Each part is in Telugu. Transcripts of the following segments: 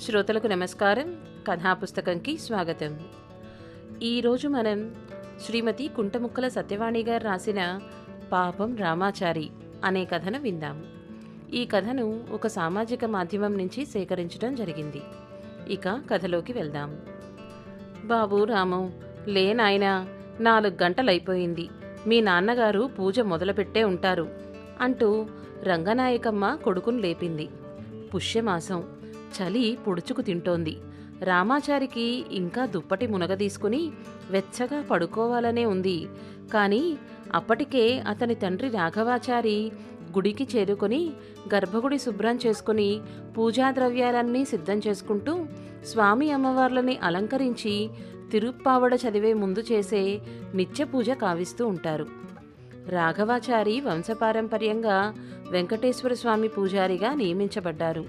శ్రోతలకు నమస్కారం. కథాపుస్తకంకి స్వాగతం. ఈరోజు మనం శ్రీమతి కుంటముక్కల సత్యవాణి గారు రాసిన పాపం రామాచారి అనే కథను విందాం. ఈ కథను ఒక సామాజిక మాధ్యమం నుంచి సేకరించడం జరిగింది. ఇక కథలోకి వెళ్దాం. బాబు రాము లే నాయనా నాలుగు గంటలైపోయింది. మీ నాన్నగారు పూజ మొదలుపెట్టే ఉంటారు అంటూ రంగనాయకమ్మ కొడుకును లేపింది. పుష్యమాసం చలి పొడుచుకు తింటోంది. రామాచారికి ఇంకా దుప్పటి మునగదీసుకుని వెచ్చగా పడుకోవాలనే ఉంది. కానీ అప్పటికే అతని తండ్రి రాఘవాచారి గుడికి చేరుకొని గర్భగుడి శుభ్రం చేసుకుని పూజా ద్రవ్యాలన్నీ సిద్ధం చేసుకుంటూ స్వామి అమ్మవార్లని అలంకరించి తిరుప్పావడ చదివే ముందు చేసే నిత్య పూజ కావిస్తూ ఉంటారు. రాఘవాచారి వంశపారంపర్యంగా వెంకటేశ్వర స్వామి పూజారిగా నియమించబడ్డారు.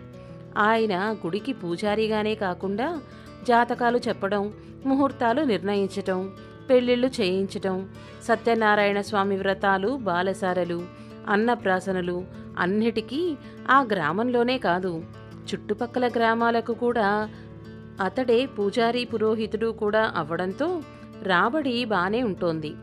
ఆయన గుడికి పూజారిగానే కాకుండా జాతకాలు చెప్పడం ముహూర్తాలు నిర్ణయించటం పెళ్ళిళ్ళు చేయించటం సత్యనారాయణ స్వామి వ్రతాలు బాలసారలు అన్నప్రాసనలు అన్నిటికీ ఆ గ్రామంలోనే కాదు చుట్టుపక్కల గ్రామాలకు కూడా అతడే పూజారి పురోహితుడు కూడా అవ్వడంతో రాబడి బానే ఉంటోంది.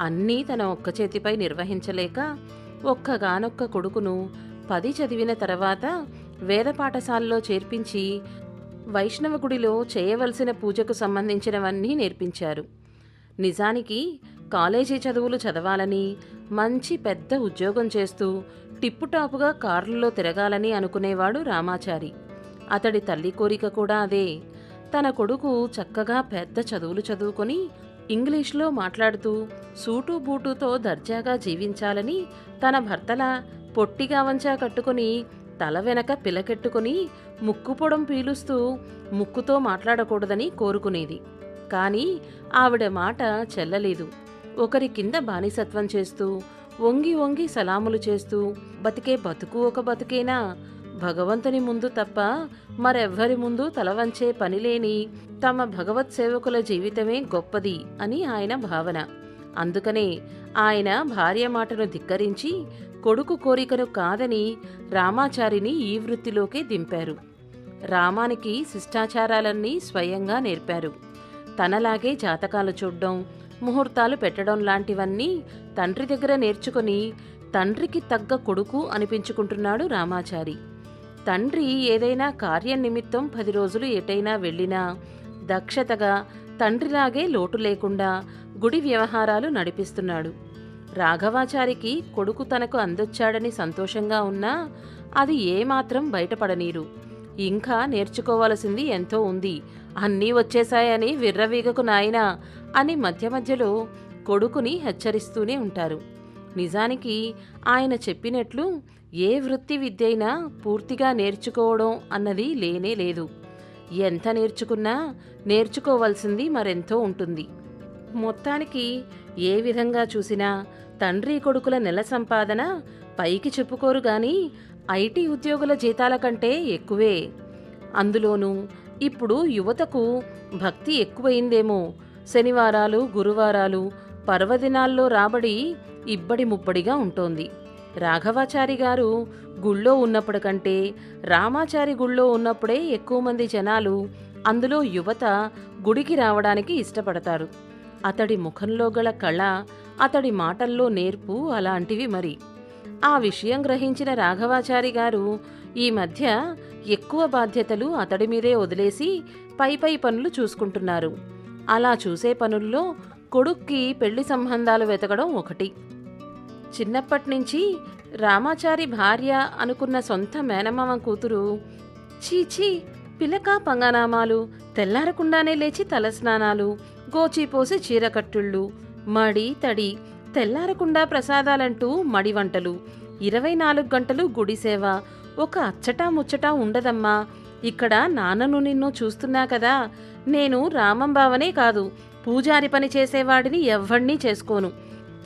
అన్నీ తన ఒక్క చేతిపై నిర్వహించలేక ఒక్కగానొక్క కొడుకును పది చదివిన తర్వాత వేద పాఠశాలలో చేర్పించి వైష్ణవ గుడిలో చేయవలసిన పూజకు సంబంధించినవన్నీ నేర్పించారు. నిజానికి కాలేజీ చదువులు చదవాలని మంచి పెద్ద ఉద్యోగం చేస్తూ టిప్పుటాపుగా కార్లలో తిరగాలని అనుకునేవాడు రామాచారి. అతడి తల్లి కోరిక కూడా అదే. తన కొడుకు చక్కగా పెద్ద చదువులు చదువుకొని ఇంగ్లీష్లో మాట్లాడుతూ సూటు బూటుతో దర్జాగా జీవించాలని తన భర్తల పొట్టిగా వంచా కట్టుకుని తల వెనక పిలకెట్టుకుని ముక్కుపొడం పీలుస్తూ ముక్కుతో మాట్లాడకూడదని కోరుకునేది. కానీ ఆవిడ మాట చెల్లలేదు. ఒకరి కింద బానిసత్వం చేస్తూ వంగి వంగి సలాములు చేస్తూ బతికే బతుకు ఒక బతుకేనా? భగవంతుని ముందు తప్ప మరెవ్వరి ముందు తలవంచే పనిలేని తమ భగవత్ సేవకుల జీవితమే గొప్పది అని ఆయన భావన. అందుకనే ఆయన భార్య మాటను ధిక్కరించి కొడుకు కోరికను కాదని రామాచారిని ఈ వృత్తిలోకే దింపారు. రామానికి శిష్టాచారాలన్నీ స్వయంగా నేర్పారు. తనలాగే జాతకాలు చూడ్డం ముహూర్తాలు పెట్టడం లాంటివన్నీ తండ్రి దగ్గర నేర్చుకుని తండ్రికి తగ్గ కొడుకు అనిపించుకుంటున్నాడు రామాచారి. తండ్రి ఏదైనా కార్యం నిమిత్తం పది రోజులు ఎటైనా వెళ్ళినా దక్షతగా తండ్రిలాగే లోటు లేకుండా గుడి వ్యవహారాలు నడిపిస్తున్నాడు. రాఘవాచారికి కొడుకు తనకు అందొచ్చాడని సంతోషంగా ఉన్నా అది ఏమాత్రం బయటపడనీరు. ఇంకా నేర్చుకోవలసింది ఎంతో ఉంది. అన్నీ వచ్చేశాయని విర్రవీగకు నాయనా అని మధ్య మధ్యలో కొడుకుని హెచ్చరిస్తూనే ఉంటారు. నిజానికి ఆయన చెప్పినట్లు ఏ వృత్తి విద్యైనా పూర్తిగా నేర్చుకోవడం అన్నది లేనే లేదు. ఎంత నేర్చుకున్నా నేర్చుకోవాల్సింది మరెంతో ఉంటుంది. మొత్తానికి ఏ విధంగా చూసినా తండ్రి కొడుకుల నెల సంపాదన పైకి చెప్పుకోరు గాని ఐటీ ఉద్యోగుల జీతాల కంటే ఎక్కువే. అందులోనూ ఇప్పుడు యువతకు భక్తి ఎక్కువైందేమో. శనివారాలు గురువారాలు పర్వదినాల్లో రాబడి ఇబ్బడి ముబ్బడిగా ఉంటోంది. రాఘవాచారి గారు గుళ్ళో ఉన్నప్పుడు కంటే రామాచారి గుళ్ళో ఉన్నప్పుడే ఎక్కువ మంది జనాలు అందులో యువత గుడికి రావడానికి ఇష్టపడతారు. అతడి ముఖంలో గల కళ అతడి మాటల్లో నేర్పు అలాంటివి మరి. ఆ విషయం గ్రహించిన రాఘవాచారి గారు ఈ మధ్య ఎక్కువ బాధ్యతలు అతడి మీదే వదిలేసి పై పై పనులు చూసుకుంటున్నారు. అలా చూసే పనుల్లో కొడుక్కి పెళ్ళి సంబంధాలు వెతకడం ఒకటి. చిన్నప్పటినుంచి రామాచారి భార్య అనుకున్న సొంత మేనమామ కూతురు చీచీ పిలక పంగనామాలు తెల్లారకుండానే లేచి తలస్నానాలు గోచీపోసి చీరకట్టుళ్ళు మడి తడి తెల్లారకుండా ప్రసాదాలంటూ మడి వంటలు. ఇరవై నాలుగు గంటలు గుడి సేవ. ఒక అచ్చటా ముచ్చటా ఉండదమ్మా. ఇక్కడ నాన్నను నిన్ను చూస్తున్నా కదా. నేను రామంబావనే కాదు. పూజారి పని చేసేవాడిని ఎవ్వణ్ణీ చేసుకోను.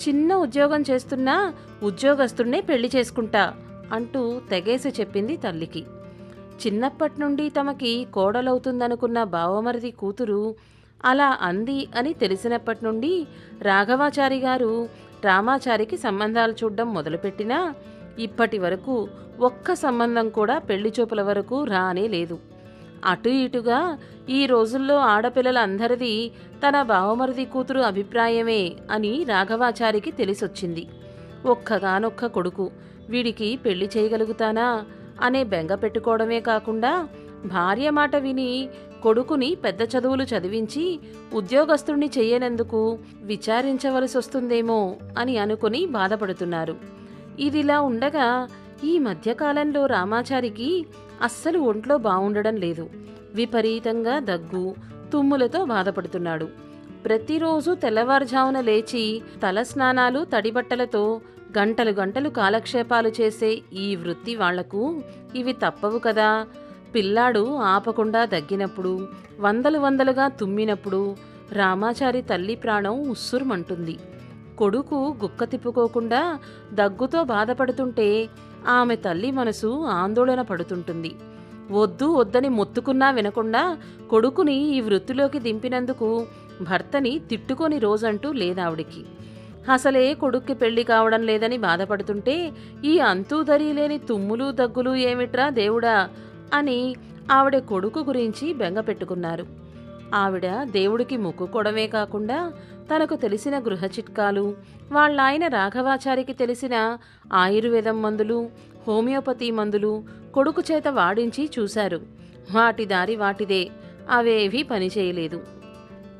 చిన్న ఉద్యోగం చేస్తున్నా ఉద్యోగస్తున్నే పెళ్ళి చేసుకుంటా అంటూ తెగేసి చెప్పింది తల్లికి. చిన్నప్పటి నుండి తమకి కోడలవుతుందనుకున్న బావమరిది కూతురు అలా అంది అని తెలిసినప్పటి నుండి రాఘవాచారి గారు రామాచారికి సంబంధాలు చూడడం మొదలుపెట్టినా ఇప్పటి వరకు ఒక్క సంబంధం కూడా పెళ్ళి చూపుల వరకు రానే లేదు. అటు ఇటుగా ఈ రోజుల్లో ఆడపిల్లలందరిది తన బావమరిది కూతురు అభిప్రాయమే అని రాఘవాచారికి తెలిసొచ్చింది. ఒక్కగానొక్క కొడుకు వీడికి పెళ్ళి చేయగలుగుతానా అనే బెంగ పెట్టుకోవడమే కాకుండా భార్య మాట విని కొడుకుని పెద్ద చదువులు చదివించి ఉద్యోగస్తుణ్ణి చెయ్యనందుకు విచారించవలసి వస్తుందేమో అని అనుకుని బాధపడుతున్నారు. ఇదిలా ఉండగా ఈ మధ్యకాలంలో రామాచారికి అస్సలు ఒంట్లో బాగుండడం లేదు. విపరీతంగా దగ్గు తుమ్ములతో బాధపడుతున్నాడు. ప్రతిరోజు తెల్లవారుజామున లేచి తలస్నానాలు తడిబట్టలతో గంటలు గంటలు కాలక్షేపాలు చేసే ఈ వృత్తి వాళ్ళకు ఇవి తప్పవు కదా. పిల్లాడు ఆపకుండా దగ్గినప్పుడు వందలు వందలుగా తుమ్మినప్పుడు రామాచారి తల్లి ప్రాణం ఉస్సురుమంటుంది. కొడుకు గుక్క తిప్పుకోకుండా దగ్గుతో బాధపడుతుంటే ఆమె తల్లి మనసు ఆందోళన పడుతుంటుంది. వద్దు వద్దని మొత్తుకున్నా వినకుండా కొడుకుని ఈ వృత్తిలోకి దింపినందుకు భర్తని తిట్టుకొని రోజంటూ లేదావిడికి. అసలే కొడుక్కి పెళ్ళి కావడం లేదని బాధపడుతుంటే ఈ అంతూదరి లేని తుమ్ములు దగ్గులు ఏమిట్రా దేవుడా? అని ఆవిడ కొడుకు గురించి బెంగ పెట్టుకున్నారు. ఆవిడ దేవుడికి మొక్కుకోవడమే కాకుండా తనకు తెలిసిన గృహ చిట్కాలు వాళ్ళాయన రాఘవాచారికి తెలిసిన ఆయుర్వేదం మందులు హోమియోపతి మందులు కొడుకు చేత వాడించి చూశారు. వాటి దారి వాటిదే అవేవీ పనిచేయలేదు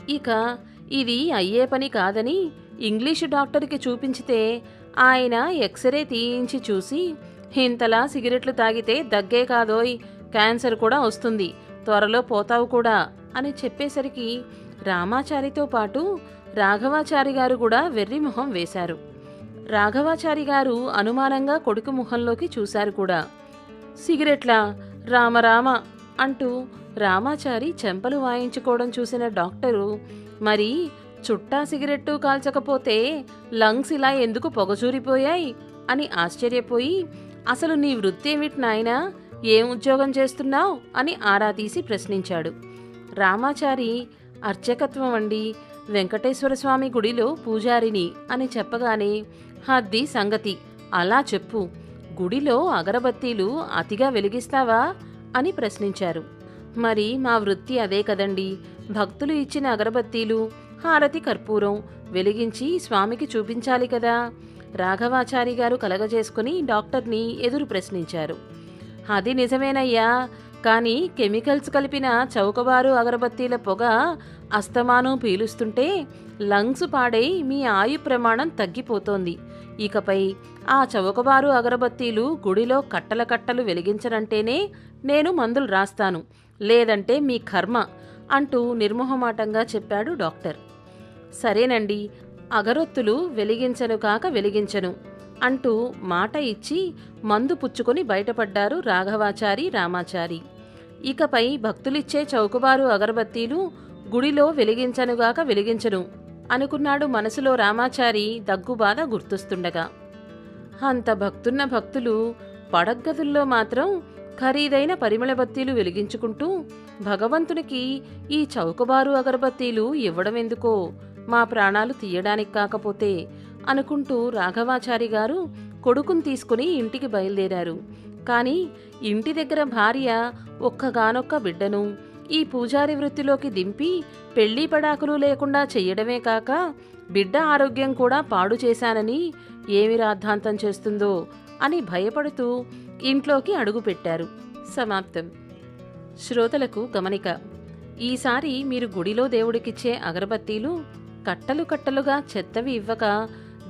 ఇక ఇది అయ్యే పని కాదని ఇంగ్లీషు డాక్టర్కి చూపించితే ఆయన ఎక్స్రే తీయించి చూసి ఇంతలా సిగరెట్లు తాగితే దగ్గే కాదోయ్ క్యాన్సర్ కూడా వస్తుంది. త్వరలో పోతావు కూడా అని చెప్పేసరికి రామాచారితో పాటు రాఘవాచారి గారు కూడా వెర్రి మొహం వేశారు. రాఘవాచారి గారు అనుమానంగా కొడుకు మొహంలోకి చూశారు కూడా. సిగరెట్లా? రామరామ అంటూ రామాచారి చెంపలు వాయించుకోవడం చూసిన డాక్టరు మరి చుట్టా సిగరెట్టు కాల్చకపోతే లంగ్స్ ఇలా ఎందుకు పొగచూరిపోయాయి అని ఆశ్చర్యపోయి అసలు నీ వృత్తి ఏమిటి నాయనా? ఏం ఉద్యోగం చేస్తున్నావు? అని ఆరా తీసి ప్రశ్నించాడు. రామాచారి అర్చకత్వం అండి. వెంకటేశ్వర స్వామి గుడిలో పూజారిని అని చెప్పగానే హద్ది సంగతి. అలా చెప్పు. గుడిలో అగరబత్తీలు అతిగా వెలిగిస్తావా? అని ప్రశ్నించారు. మరి మా వృత్తి అదే కదండి. భక్తులు ఇచ్చిన అగరబత్తీలు హారతి కర్పూరం వెలిగించి స్వామికి చూపించాలి కదా. రాఘవాచారి గారు కలగజేసుకుని డాక్టర్ని ఎదురు ప్రశ్నించారు. అది నిజమేనయ్యా. కానీ కెమికల్స్ కలిపిన చౌకబారు అగరబత్తీల పొగ అస్తమానం పీలుస్తుంటే లంగ్స్ పాడై మీ ఆయు ప్రమాణం తగ్గిపోతోంది. ఇకపై ఆ చౌకబారు అగరబత్తీలు గుడిలో కట్టల కట్టలు వెలిగించనంటేనే నేను మందులు రాస్తాను. లేదంటే మీ కర్మ అంటూ నిర్మోహమాటంగా చెప్పాడు డాక్టర్. సరేనండి అగరొత్తులు వెలిగించను కాక వెలిగించను. అంటూ మాట ఇచ్చి మందు పుచ్చుకొని బయటపడ్డారు రాఘవాచారి రామాచారి. ఇకపై భక్తులిచ్చే చౌకబారు అగరబత్తీలు గుడిలో వెలిగించనుగాక వెలిగించను అనుకున్నాడు మనసులో రామాచారి దగ్గుబాధ గుర్తుస్తుండగా. అంత భక్తున్న భక్తులు పడగ్గదుల్లో మాత్రం ఖరీదైన పరిమళ బత్తీలు వెలిగించుకుంటూ భగవంతునికి ఈ చౌకబారు అగరబత్తీలు ఇవ్వడం ఎందుకో మా ప్రాణాలు తీయడానికి కాకపోతే అనుకుంటూ రాఘవాచారి గారు కొడుకుని తీసుకుని ఇంటికి బయలుదేరారు. కానీ ఇంటి దగ్గర భార్య ఒక్కగానొక్క బిడ్డను ఈ పూజారి వృత్తిలోకి దింపి పెళ్ళి పడాకులు లేకుండా చెయ్యడమే కాక బిడ్డ ఆరోగ్యం కూడా పాడు చేశానని ఏమి రాద్ధాంతం చేస్తుందో అని భయపడుతూ ఇంట్లోకి అడుగుపెట్టారు సమాప్తం. శ్రోతలకు గమనిక. ఈసారి మీరు గుడిలో దేవుడికిచ్చే అగరబత్తీలు కట్టలు కట్టలుగా చెత్తవి ఇవ్వక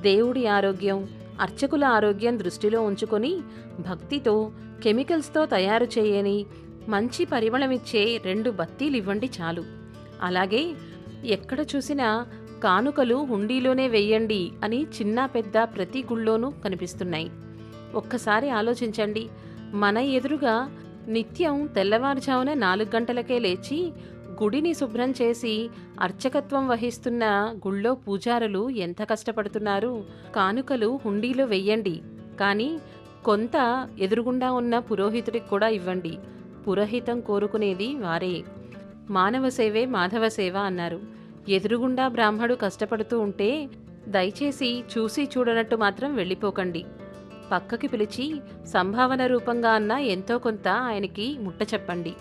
దేవుడి ఆరోగ్యం అర్చకుల ఆరోగ్యం దృష్టిలో ఉంచుకొని భక్తితో కెమికల్స్తో తయారు చేయని మంచి పరిమళమిచ్చే రెండు బత్తీలు ఇవ్వండి చాలు. అలాగే ఎక్కడ చూసినా కానుకలు హుండీలోనే వెయ్యండి అని చిన్న పెద్ద ప్రతి గుళ్ళోనూ కనిపిస్తున్నాయి. ఒక్కసారి ఆలోచించండి. మన ఎదురుగా నిత్యం తెల్లవారుజామున నాలుగు గంటలకే లేచి గుడిని శుభ్రం చేసి అర్చకత్వం వహిస్తున్న గుళ్ళో పూజారులు ఎంత కష్టపడుతున్నారు? కానుకలు హుండీలో వెయ్యండి. కానీ కొంత ఎదురుగుండా ఉన్న పురోహితుడికి కూడా ఇవ్వండి. పురోహితం కోరుకునేది వారే. మానవ సేవే మాధవ సేవ అన్నారు. ఎదురుగుండా బ్రాహ్మడు కష్టపడుతూ ఉంటే దయచేసి చూసి చూడనట్టు మాత్రం వెళ్ళిపోకండి. పక్కకి పిలిచి సంభావన రూపంగా అన్న ఎంతో కొంత ఆయనకి ముట్ట చెప్పండి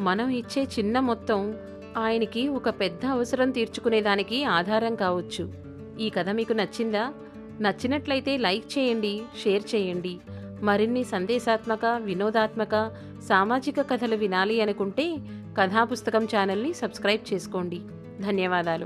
మనం ఇచ్చే చిన్న మొత్తం ఆయనకి ఒక పెద్ద అవసరం తీర్చుకునేదానికి ఆధారం కావచ్చు. ఈ కథ మీకు నచ్చిందా? నచ్చినట్లయితే లైక్ చేయండి షేర్ చేయండి. మరిన్ని సందేశాత్మక వినోదాత్మక సామాజిక కథలు వినాలి అనుకుంటే కథాపుస్తకం ఛానల్ని సబ్స్క్రైబ్ చేసుకోండి. ధన్యవాదాలు.